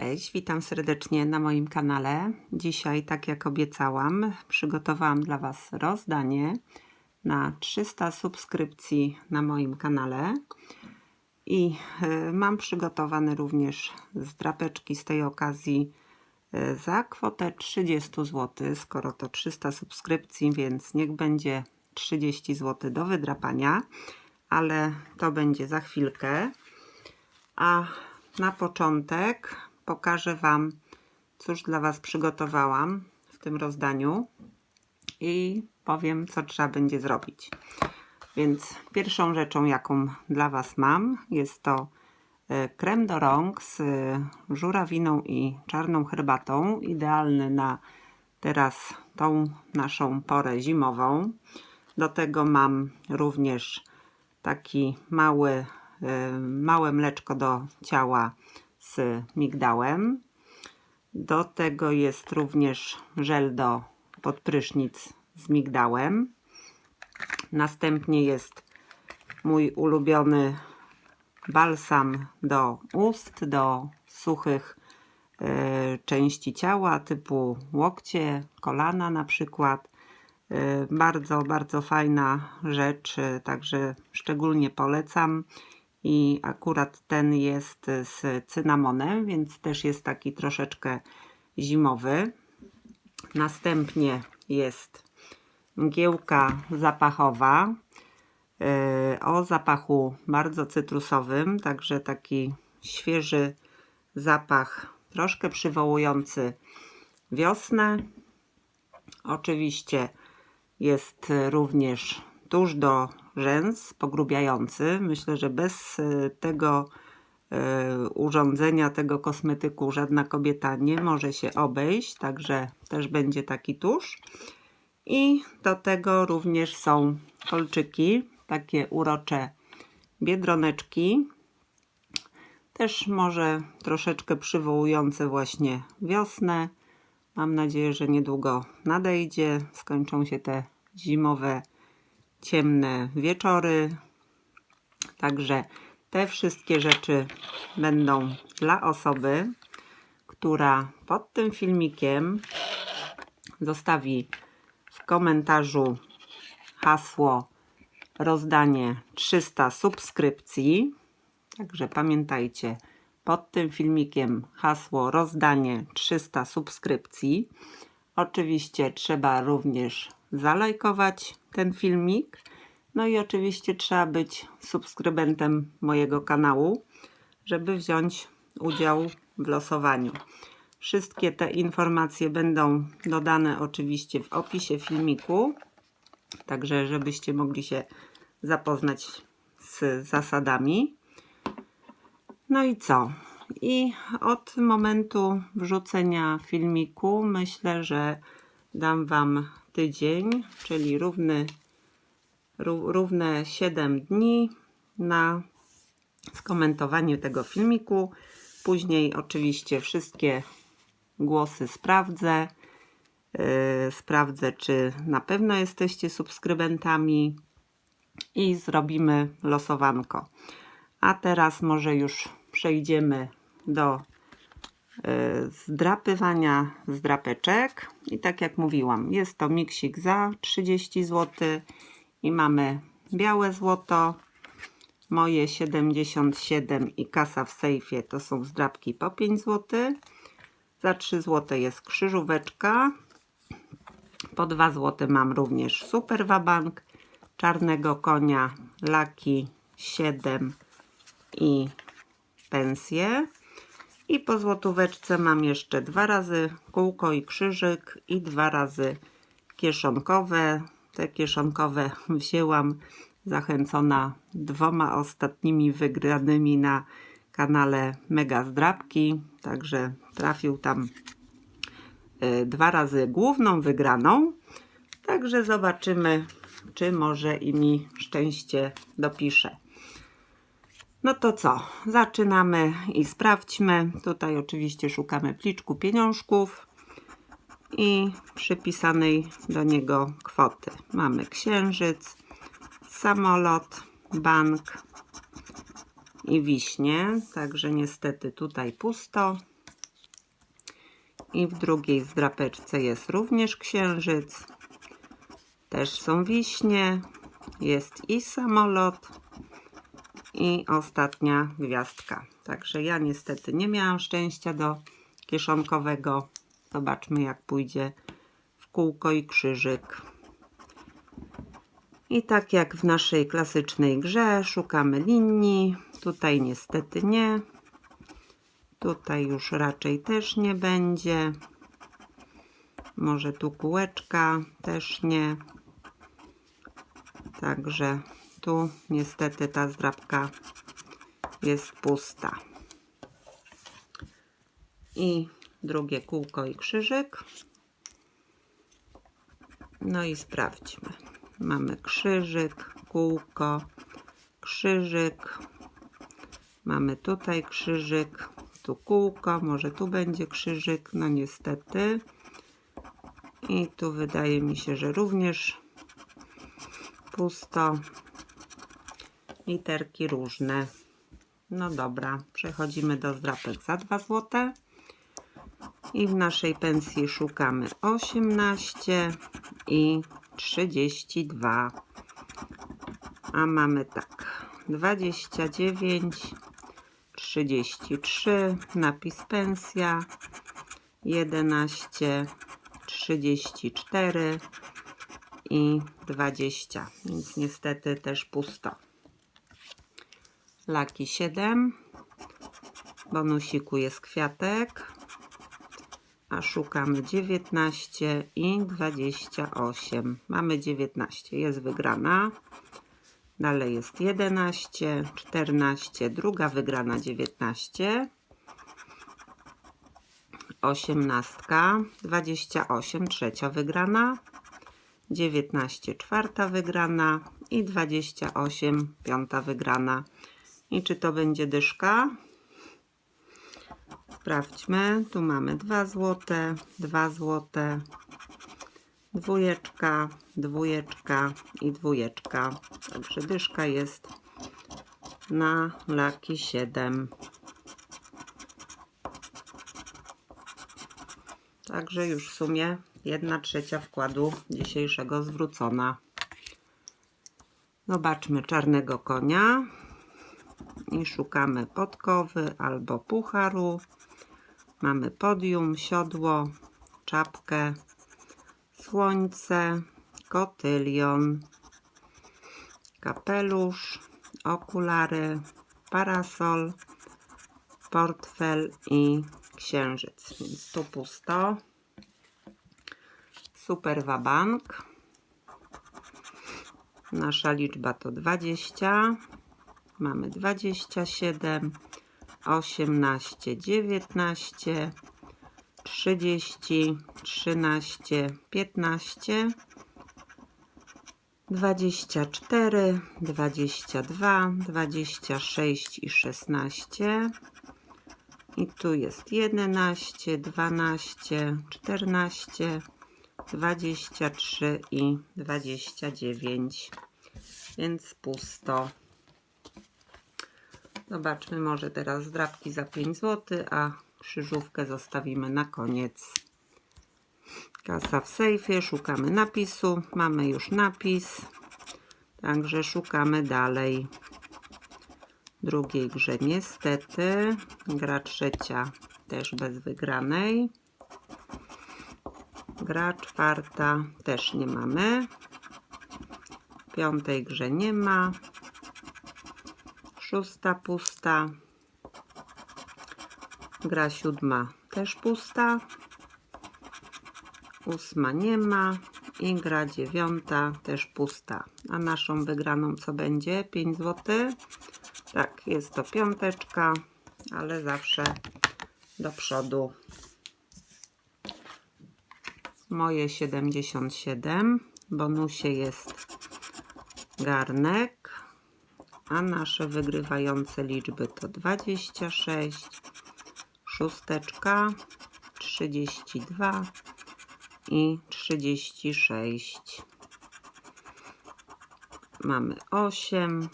Cześć, witam serdecznie na moim kanale. Dzisiaj, tak jak obiecałam, przygotowałam dla Was rozdanie na 300 subskrypcji na moim kanale. I e, mam przygotowane również zdrapeczki z tej okazji e, za kwotę 30 zł. Skoro to 300 subskrypcji, więc niech będzie 30 zł do wydrapania, ale to będzie za chwilkę. A na początek pokażę Wam, cóż dla Was przygotowałam w tym rozdaniu i powiem, co trzeba będzie zrobić. Więc pierwszą rzeczą, jaką dla Was mam, jest to e, krem do rąk z e, żurawiną i czarną herbatą, idealny na teraz tą naszą porę zimową. Do tego mam również taki mały, e, małe mleczko do ciała z migdałem. Do tego jest również żel do podprysznic z migdałem. Następnie jest mój ulubiony balsam do ust, do suchych e, części ciała, typu łokcie, kolana na przykład. E, bardzo, bardzo fajna rzecz, e, także szczególnie polecam. I akurat ten jest z cynamonem, więc też jest taki troszeczkę zimowy. Następnie jest mgiełka zapachowa e, o zapachu bardzo cytrusowym, także taki świeży zapach, troszkę przywołujący wiosnę. Oczywiście jest również tuż do rzęs pogrubiający. Myślę, że bez e, tego e, urządzenia, tego kosmetyku żadna kobieta nie może się obejść, także też będzie taki tusz. I do tego również są kolczyki, takie urocze biedroneczki. Też może troszeczkę przywołujące właśnie wiosnę. Mam nadzieję, że niedługo nadejdzie. Skończą się te zimowe, ciemne wieczory. Także te wszystkie rzeczy będą dla osoby, która pod tym filmikiem zostawi w komentarzu hasło rozdanie 300 subskrypcji. Także pamiętajcie, pod tym filmikiem hasło rozdanie 300 subskrypcji. Oczywiście trzeba również zalajkować ten filmik. No i oczywiście trzeba być subskrybentem mojego kanału, żeby wziąć udział w losowaniu. Wszystkie te informacje będą dodane oczywiście w opisie filmiku, także żebyście mogli się zapoznać z zasadami. No i co? I od momentu wrzucenia filmiku myślę, że dam Wam tydzień, czyli równy, równe 7 dni na skomentowanie tego filmiku. Później oczywiście wszystkie głosy sprawdzę. Yy, sprawdzę, czy na pewno jesteście subskrybentami i zrobimy losowanko. A teraz może już przejdziemy do zdrapywania zdrapeczek. I tak jak mówiłam, jest to miksik za 30 zł i mamy białe złoto. Moje 77 i kasa w sejfie to są zdrapki po 5 zł. Za 3 zł jest krzyżóweczka. Po 2 zł mam również super wabank, czarnego konia, laki 7 i pensję. I po złotóweczce mam jeszcze dwa razy kółko i krzyżyk i dwa razy kieszonkowe. Te kieszonkowe wzięłam zachęcona dwoma ostatnimi wygranymi na kanale Mega Zdrabki. Także trafił tam y, dwa razy główną wygraną. Także zobaczymy, czy może i mi szczęście dopisze. No to co? Zaczynamy i sprawdźmy. Tutaj oczywiście szukamy pliczku pieniążków i przypisanej do niego kwoty. Mamy księżyc, samolot, bank i wiśnie. Także niestety tutaj pusto. I w drugiej zdrapeczce jest również księżyc. Też są wiśnie. Jest i samolot. I ostatnia gwiazdka. Także ja niestety nie miałam szczęścia do kieszonkowego. Zobaczmy jak pójdzie w kółko i krzyżyk. I tak jak w naszej klasycznej grze szukamy linii. Tutaj niestety nie. Tutaj już raczej też nie będzie. Może tu kółeczka też nie. Także tu niestety ta zdrabka jest pusta. I drugie kółko i krzyżyk. No i sprawdźmy. Mamy krzyżyk, kółko, krzyżyk. Mamy tutaj krzyżyk, tu kółko, może tu będzie krzyżyk, no niestety. I tu wydaje mi się, że również pusto. Literki różne. No dobra, przechodzimy do zdrapek za 2 zł. I w naszej pensji szukamy 18 i 32. A mamy tak, 29, 33, napis pensja, 11, 34 i 20, więc niestety też pusto. Laki 7, bonusiku jest kwiatek, a szukamy 19 i 28. Mamy 19, jest wygrana. Dalej jest 11, 14, druga wygrana 19, 18, 28, trzecia wygrana, 19, czwarta wygrana. I 28, piąta wygrana. I czy to będzie dyszka? Sprawdźmy. Tu mamy 2 złote, 2 złote, dwójeczka, dwójeczka i dwójeczka. Także dyszka jest na laki 7. Także już w sumie 1 trzecia wkładu dzisiejszego zwrócona. Zobaczmy czarnego konia i szukamy podkowy albo pucharu. Mamy podium, siodło, czapkę, słońce, kotylion, kapelusz, okulary, parasol, portfel i księżyc. Więc tu pusto. Super wabank. Nasza liczba to 20. Mamy 27, 18, 19, 30, 13, 15, 24, 22, 26 i 16. I tu jest 11, 12, 14, 23 i 29. Więc pusto. Zobaczmy może teraz zdrabki za 5 zł, a krzyżówkę zostawimy na koniec. Kasa w sejfie, szukamy napisu. Mamy już napis, także szukamy dalej. Drugiej grze niestety. Gra trzecia też bez wygranej. Gra czwarta też nie mamy. Piątej grze nie ma szósta pusta, gra siódma też pusta, ósma nie ma i gra dziewiąta też pusta. A naszą wygraną co będzie? 5 zł. Tak, jest to piąteczka, ale zawsze do przodu. Moje 77. Bonusie jest garnek a nasze wygrywające liczby to 26, szósteczka, 32 i 36. Mamy 8,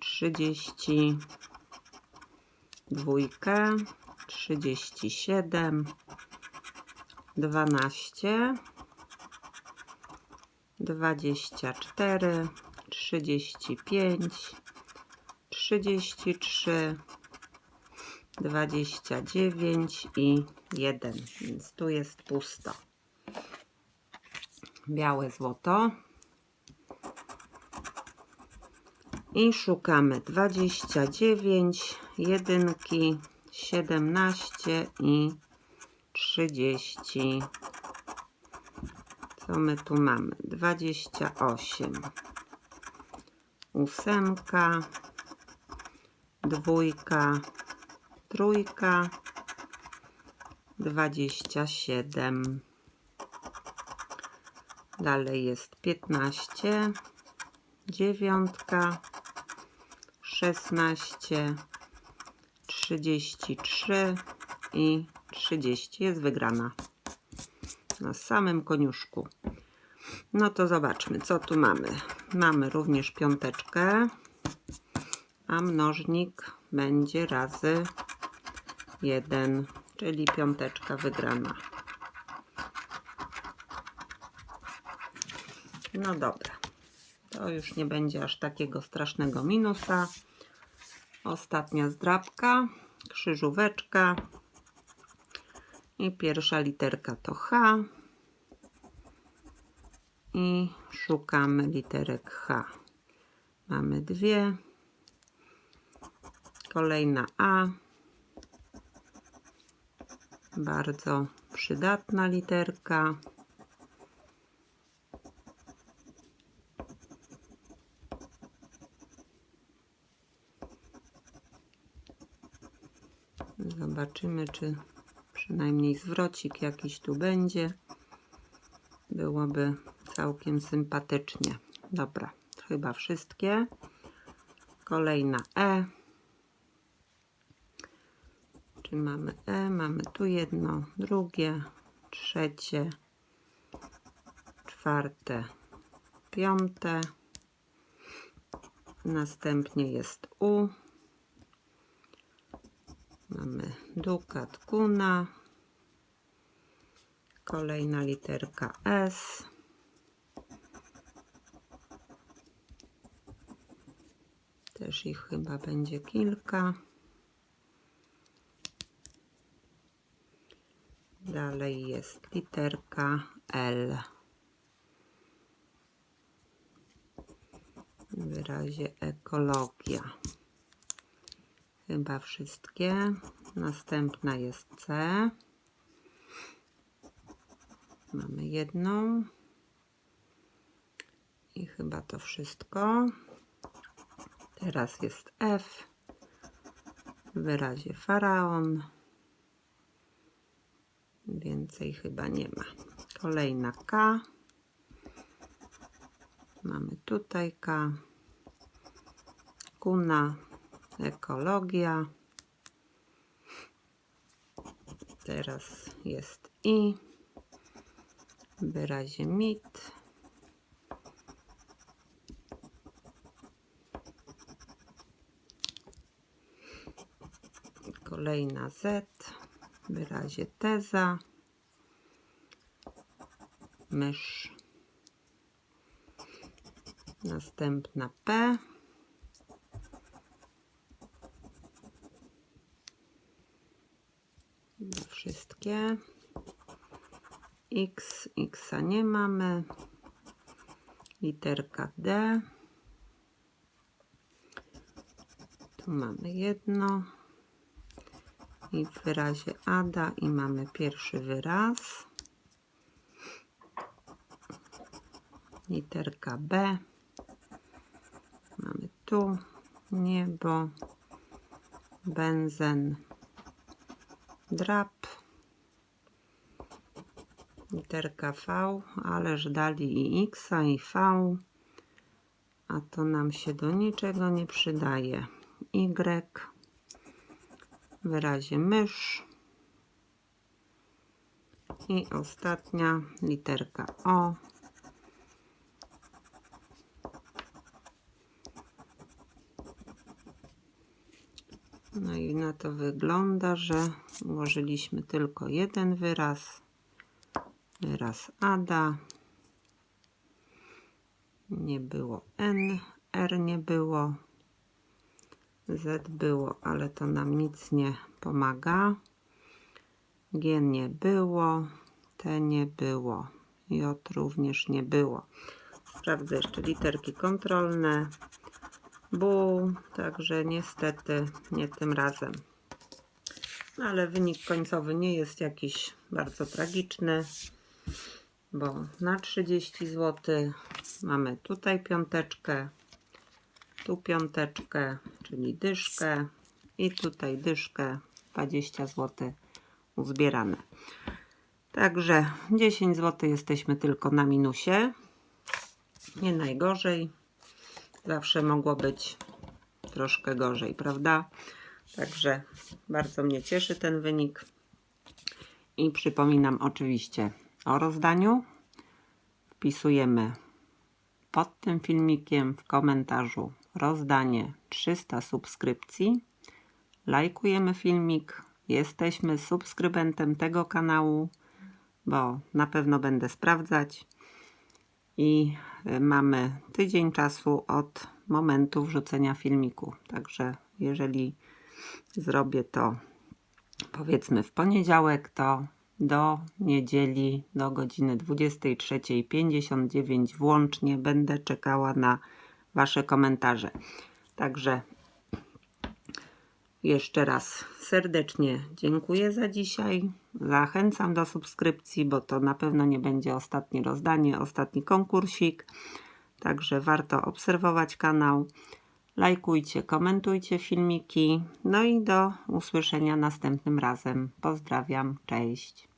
30, dwójkę, 37, 12, 24, 35, 33, 29 i 1, więc tu jest pusto. Białe złoto. I szukamy 29, jedynki, 17 i 30. Co my tu mamy? 28. Ósemka, dwójka, trójka, 27. Dalej jest 15, dziewiątka, 16, 33 i 30 jest wygrana na samym koniuszku. No to zobaczmy, co tu mamy. Mamy również piąteczkę, a mnożnik będzie razy 1, czyli piąteczka wygrana. No dobra, to już nie będzie aż takiego strasznego minusa. Ostatnia zdrabka, krzyżóweczka i pierwsza literka to H i szukamy literek H. Mamy dwie, kolejna A, bardzo przydatna literka. Zobaczymy, czy przynajmniej zwrocik jakiś tu będzie. Byłoby całkiem sympatycznie. Dobra, chyba wszystkie. Kolejna E. Czy mamy E? Mamy tu jedno, drugie, trzecie, czwarte, piąte. Następnie jest U. Mamy dukat kuna. Kolejna literka S. Też ich chyba będzie kilka. Dalej jest literka L. W wyrazie ekologia. Chyba wszystkie. Następna jest C. Mamy jedną. I chyba to wszystko. Teraz jest F. W wyrazie faraon. Więcej chyba nie ma. Kolejna K. Mamy tutaj K. Kuna ekologia. Teraz jest i w wyrazie mit. Kolejna Z wyrazie teza. Mysz. Następna P. Wszystkie. X, X nie mamy. Literka D. Tu mamy jedno. I w wyrazie Ada i mamy pierwszy wyraz. Literka B. Mamy tu niebo, benzen, drap, literka V, ależ dali i X, i V, a to nam się do niczego nie przydaje. Y, wyrazie mysz i ostatnia literka O. No i na to wygląda, że ułożyliśmy tylko jeden wyraz. Wyraz Ada. Nie było N, R nie było. Z było, ale to nam nic nie pomaga. G nie było. T nie było. J również nie było. Sprawdzę jeszcze literki kontrolne. Bu, także niestety nie tym razem. Ale wynik końcowy nie jest jakiś bardzo tragiczny, bo na 30 zł mamy tutaj piąteczkę, tu piąteczkę, czyli dyszkę i tutaj dyszkę 20 zł uzbierane. Także 10 zł jesteśmy tylko na minusie. Nie najgorzej. Zawsze mogło być troszkę gorzej, prawda? Także bardzo mnie cieszy ten wynik. I przypominam oczywiście o rozdaniu. Wpisujemy pod tym filmikiem w komentarzu rozdanie 300 subskrypcji. Lajkujemy filmik. Jesteśmy subskrybentem tego kanału, bo na pewno będę sprawdzać. I y, mamy tydzień czasu od momentu wrzucenia filmiku. Także jeżeli zrobię to powiedzmy w poniedziałek, to do niedzieli do godziny 23.59 włącznie będę czekała na Wasze komentarze. Także jeszcze raz serdecznie dziękuję za dzisiaj. Zachęcam do subskrypcji, bo to na pewno nie będzie ostatnie rozdanie, ostatni konkursik. Także warto obserwować kanał. Lajkujcie, komentujcie filmiki. No i do usłyszenia następnym razem. Pozdrawiam, cześć.